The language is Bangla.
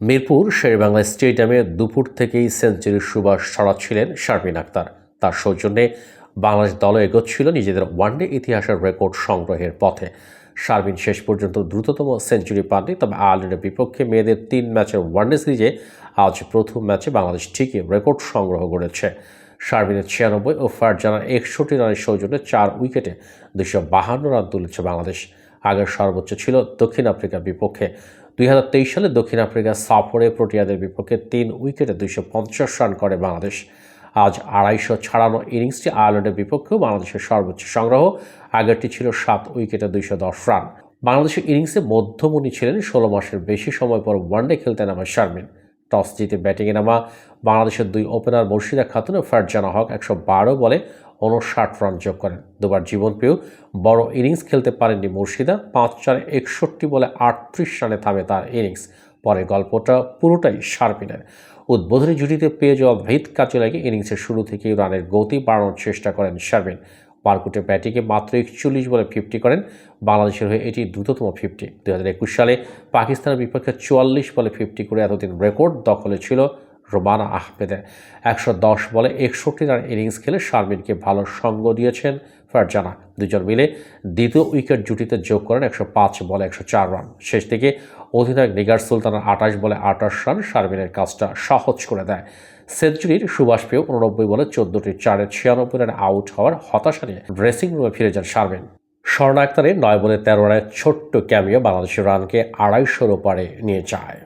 মিরপুর শেরেবাংলা স্টেডিয়ামে দুপুর থেকেই সেঞ্চুরির সুবাস ছড়াচ্ছিলেন শারমিন আক্তার। তার সৌজন্যে বাংলাদেশ দলও এগোচ্ছিল নিজেদের ওয়ানডে ইতিহাসের রেকর্ড সংগ্রহের পথে। শারমিন শেষ পর্যন্ত দ্রুততম সেঞ্চুরি পাননি, তবে আয়ারল্যান্ডের বিপক্ষে মেয়েদের তিন ম্যাচের ওয়ানডে সিরিজে আজ প্রথম ম্যাচে বাংলাদেশ ঠিকই রেকর্ড সংগ্রহ করেছে। শারমিনের ছিয়ানব্বই ও ফারজানার একষট্টি রানের সৌজন্যে চার উইকেটে দুশো বাহান্ন রান তুলেছে বাংলাদেশ। আগের সর্বোচ্চ ছিল দক্ষিণ আফ্রিকার বিপক্ষে। দুই হাজার তেইশ সালে দক্ষিণ আফ্রিকা সফরে প্রোটিয়াদের বিপক্ষে তিন উইকেটে দুইশো পঞ্চাশ রান করে বাংলাদেশ। আজ আড়াইশো ছাড়ানো ইনিংসটি আয়ারল্যান্ডের বিপক্ষেও বাংলাদেশের সর্বোচ্চ সংগ্রহ। আগেরটি ছিল সাত উইকেটে দুইশো দশ রান। বাংলাদেশের ইনিংসে মধ্যমণি ছিলেন ষোলো মাসের বেশি সময় পর ওয়ানডে খেলতে নামা শারমিন। টস জিতে ব্যাটিংয়ে নামা বাংলাদেশের দুই ওপেনার মুর্শিদা খাতুন ও ফারজানা হক একশো বারো বলে উনষাট রান যোগ করেন। দুবার জীবন পেয়েও বড় ইনিংস খেলতে পারেননি মুর্শিদা। পাঁচ চারে একষট্টি বলে আটত্রিশ রানে থামে তার ইনিংস। পরে গল্পটা পুরোটাই শারমিনের। উদ্বোধনী জুটিতে পেয়ে যাওয়া ভিত লাগে ইনিংসের শুরু থেকেই রানের গতি বাড়ানোর চেষ্টা করেন শারমিন। পারকুটে ব্যাটিংয়ে মাত্র একচল্লিশ বলে ফিফটি করেন। বাংলাদেশের হয়ে এটি দ্রুততম ফিফটি দু হাজার একুশ সালে পাকিস্তানের বিপক্ষে চুয়াল্লিশ বলে ফিফটি করে এতদিন রেকর্ড দখলে ছিল রোমানা আহমেদের একশো দশ বলে একষট্টি রান ইনিংস খেলে শারমিনকে ভালো সঙ্গ দিয়েছেন ফারজানা। দুজন মিলে দ্বিতীয় উইকেট জুটিতে যোগ করেন একশো পাঁচ বলে একশো চার রান। শেষ থেকে অধিনায়ক নিগার সুলতানার আঠাশ বলে আঠাশ রান শারমিনের কাজটা সহজ করে দেয়। সেঞ্চুরির সুবাস পেয়েও উননব্বই বলে চোদ্দটি চারে ছিয়ানব্বই রানে আউট হওয়ার হতাশা নিয়ে ড্রেসিং রুমে ফিরে যান শারমিন। স্বর্ণ আক্তারের নয় বলে তেরো রানের ছোট্ট ক্যামিও বাংলাদেশের রানকে আড়াইশোর ওপারে নিয়ে যায়।